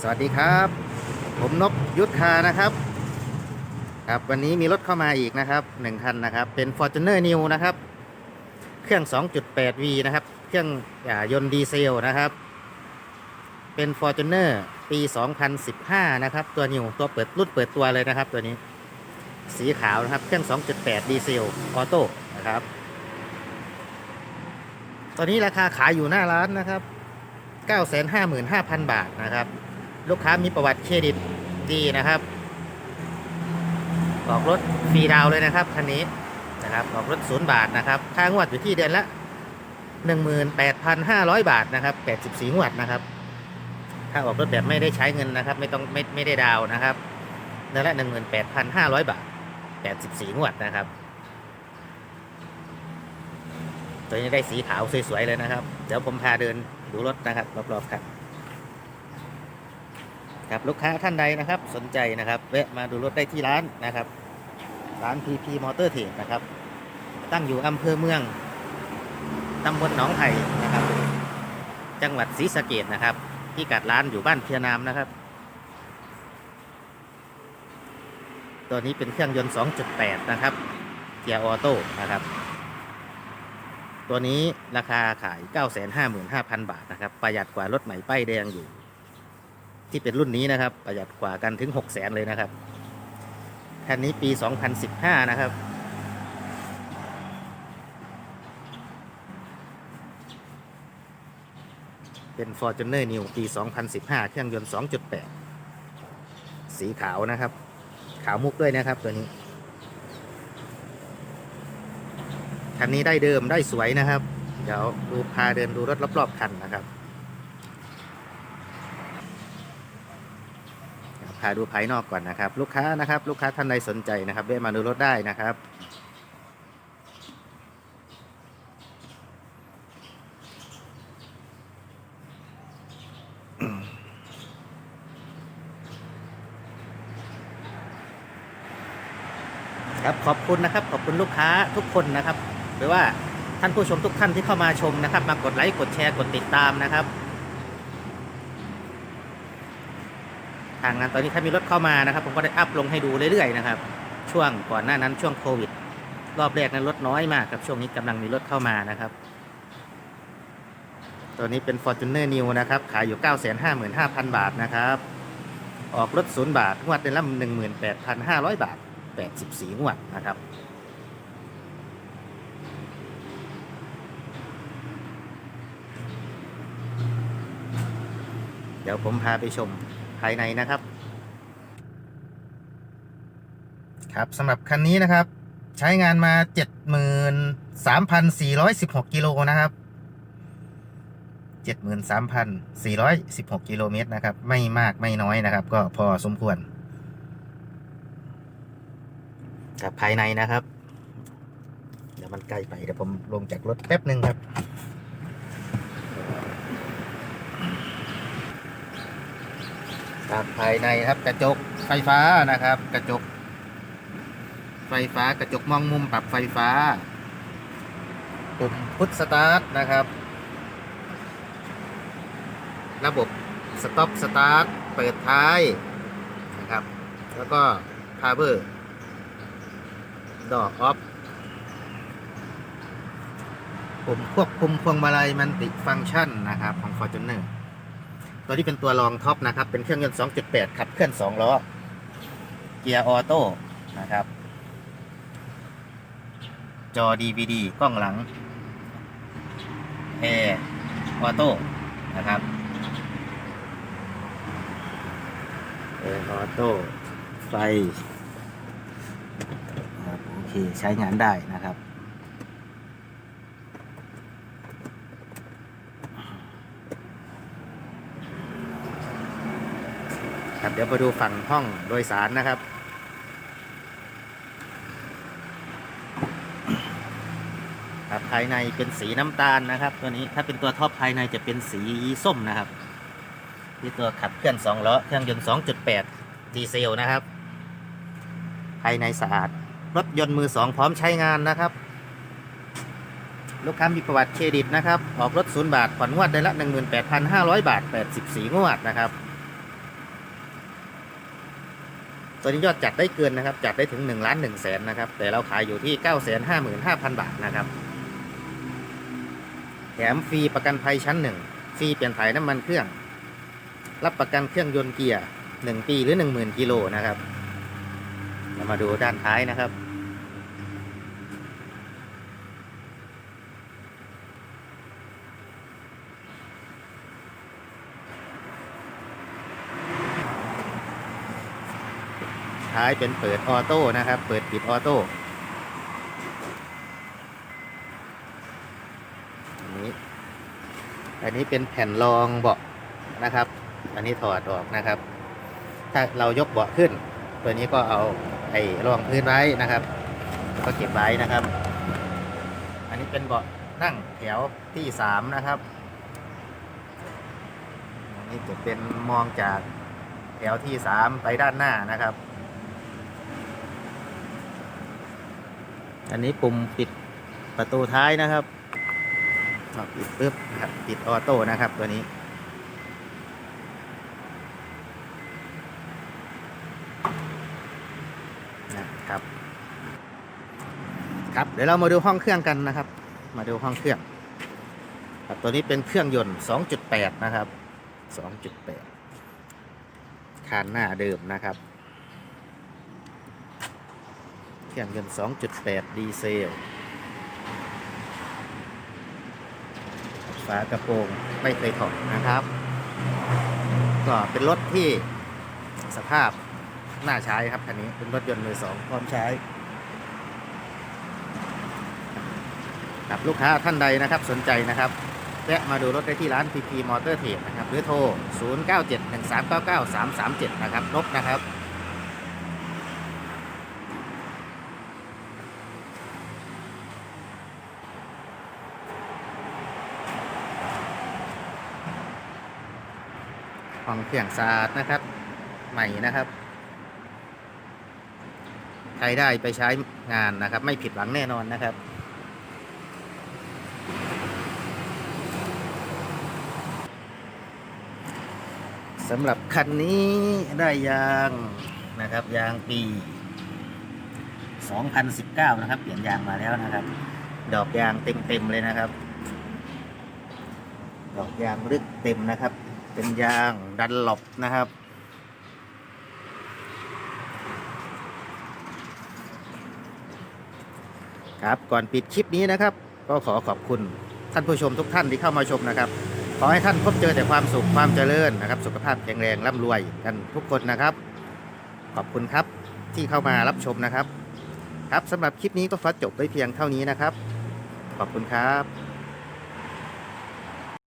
สวัสดีครับ ผมนบยุทธคานะครับ ครับวันนี้มีรถเข้ามาอีกนะครับหนึ่งคันนะครับ เป็น Fortuner New นะครับ เครื่อง 2.8V นะครับ เครื่องอ่ายนต์ดีเซลนะครับ เป็น Fortuner ปี 2015 นะครับ ตัว New ตัวเปิดรุ่นเปิดตัวเลยนะครับ ตัวนี้ สีขาวนะครับ เครื่อง 2.8 ดีเซลออโต้นะครับตอนนี้ราคาขายอยู่หน้าร้านนะครับ 955,000 บาทนะครับ ลูกค้ามีประวัติเครดิตดีนะครับออกรถฟรีดาวเลยนะครับคันนี้นะครับออกรถศูนย์บาทนะครับค่างวดอยู่ที่เดือนละ 18,500 บาทนะครับ 84 งวดนะครับถ้าออกรถแบบไม่ได้ใช้เงินนะครับ ไม่ต้องไม่ไม่ได้ดาวน์นะครับเดือนละ 18,500 บาท 84 งวดนะครับ ตัวนี้ได้สีขาวสวยๆเลยนะครับ เดี๋ยวผมพาเดินดูรถนะครับรอบๆครับ ครับลูกค้าท่านใดนะครับ สนใจนะครับแวะมาดูรถได้ที่ร้านนะครับ ร้าน PP Motor Trade นะครับ ตั้งอยู่อำเภอเมืองตำบลหนองไผ่นะครับ จังหวัดศรีสะเกดนะครับ ที่กัดร้านอยู่บ้านเพียนามนะครับ ตัวนี้เป็นเครื่องยนต์ 2.8 นะครับเกียร์ออโต้นะครับ ตัวนี้ราคาขาย 955,000 บาทนะครับ ประหยัดกว่ารถใหม่ป้ายแดงอยู่ ที่เป็นรุ่นนี้นะครับประหยัดกว่ากันถึง6 0 0 0 0 0เลยนะครับคันนี้ปี 2015 นะครับ เป็น Fortuner New ปี 2015 เครื่องยนต์ 2.8 สีขาวนะครับ ขาวมุกด้วยนะครับตัวนี้ คันนี้ได้เดิมได้สวยนะครับ เดี๋ยวดูพาเดินดูรถรอบๆคันนะครับ พาดูภายนอกก่อนนะครับ ลูกค้านะครับ ลูกค้าท่านใดสนใจนะครับแวะมาดูรถได้นะครับ ครับขอบคุณนะครับ ขอบคุณลูกค้าทุกคนนะครับ หรือว่าท่านผู้ชมทุกท่านที่เข้ามาชมนะครับ มากดไลค์กดแชร์กดติดตามนะครับ ทางงานตอนนี้ถ้ามีรถเข้ามานะครับ ผมก็ได้อัพลงให้ดูเรื่อยๆนะครับ ช่วงก่อนหน้านั้นช่วงโควิด รอบแรกนั้นรถน้อยมากครับช่วงนี้กำลังมีรถเข้ามานะครับตัวนี้เป็น Fortuner New นะครับ ขายอยู่ 955,000 บาทนะครับ ออกรถศูนย์บาท งวดเดือนละ18,500 บาท 84 งวดนะครับ เดี๋ยวผมพาไปชม ภายในนะครับ ครับสำหรับคันนี้นะครับ ใช้งานมา 73,416 กิโลนะครับ 73,416 กิโลเมตรนะครับ ไม่มากไม่น้อยนะครับ ก็พอสมควรครับภายในนะครับ เดี๋ยวมันใกล้ไปเดี๋ยวผมลงจากรถแป๊บหนึ่งครับ ครับภายในครับกระจกไฟฟ้านะครับ กระจก ไฟฟ้ากระจกมองมุมปรับไฟฟ้า ปุ่มพุทสตาร์ทนะครับ ระบบสต็อปสตาร์ทเปิดท้ายนะครับ แล้วก็พาวเวอร์ดอกออฟปุ่มควบคุมพวงมาลัยมันติฟังก์ชันนะครับของ Fortuner ตัวนี้เป็นตัวรองท็อปนะครับ เป็นเครื่องยนต์ 2.8 ขับเคลื่อน 2 ล้อ เกียร์ออโต้นะครับ จอ DVD กล้องหลังแอร์ออโต้นะครับแอร์ออโต้ไฟโอเค ใช้งานได้นะครับ ครับ เดี๋ยวมาดูฝั่งห้องโดยสารนะครับ ครับภายในเป็นสีน้ำตาลนะครับ ตัวนี้ถ้าเป็นตัวท็อปภายในจะเป็นสีส้มนะครับที่ตัวขับเคลื่อน2ล้อเครื่องยนต์ 2.8 ดีเซลนะครับ ภายในสะอาด รถยนต์มือสองพร้อมใช้งานนะครับลูกค้ามีประวัติเครดิตนะครับ ออกรถศูนย์บาทผ่อนงวดได้ละ 18,500 บาท 84 งวดนะครับ ตอนนี้ยอดจัดได้เกินนะครับ จัดได้ถึง1ล้านหนึ่งแสนนะครับ แต่เราขายอยู่ที่9 5 5 5 0 0 0 บาทนะครับ แถมฟรีประกันภัยชั้นหนึ่งฟรีเปลี่ยนถ่ายน้ำมันเครื่อง รับประกันเครื่องยนต์เกียร์ 1 ปีหรือ 10,000 กิโลนะครับ เรามาดูด้านท้ายนะครับ ท้ายเป็นเปิดออโต้นะครับ เปิดปิดออโต้อันนี้อันนี้เป็นแผ่นรองเบาะนะครับ อันนี้ถอดออกนะครับ ถ้าเรายกเบาะขึ้น ตัวนี้ก็เอาไอ้รองพื้นไว้นะครับแล้วก็เก็บไว้นะครับ อันนี้เป็นเบาะนั่งแถวที่สามนะครับ อันนี้จะเป็นมองจากแถวที่สามไปด้านหน้านะครับ อันนี้ปุ่มปิดประตูท้ายนะครับปิดปึ๊บครับปิดออโต้นะครับตัวนี้ นะครับ ครับ เดี๋ยวเรามาดูห้องเครื่องกันนะครับ มาดูห้องเครื่อง ครับตัวนี้เป็นเครื่องยนต์ 2.8 นะครับ 2.8 คานหน้าเดิมนะครับ เครื่องยนต์ 2.8 ดีเซล ฝากระโปรงไม่เคยถอดนะครับ ก็เป็นรถที่สภาพน่าใช้ครับคันนี้เป็นรถยนต์มือสองพร้อมใช้ครับลูกค้าท่านใดนะครับสนใจนะครับแวะมาดูรถได้ที่ร้าน PP Motor Trade นะครับ หรือโทร 0971399337 นะครับนกนะครับ ห้องเครื่องสะอาดนะครับ ใหม่นะครับ ใครได้ไปใช้งานนะครับ ไม่ผิดหวังแน่นอนนะครับสำหรับคันนี้ได้ยางนะครับ ยางปี 2019 นะครับ เปลี่ยนยางมาแล้วนะครับ ดอกยางเต็มๆเลยนะครับ ดอกยางลึกเต็มนะครับ เป็นยางดันหลบนะครับ ครับก่อนปิดคลิปนี้นะครับ ก็ขอขอบคุณท่านผู้ชมทุกท่านที่เข้ามาชมนะครับ ขอให้ท่านพบเจอแต่ความสุขความเจริญนะครับ สุขภาพแข็งแรงร่ำรวยกันทุกคนนะครับ ขอบคุณครับที่เข้ามารับชมนะครับ ครับสำหรับคลิปนี้ก็ขอจบไว้เพียงเท่านี้นะครับ ขอบคุณครับ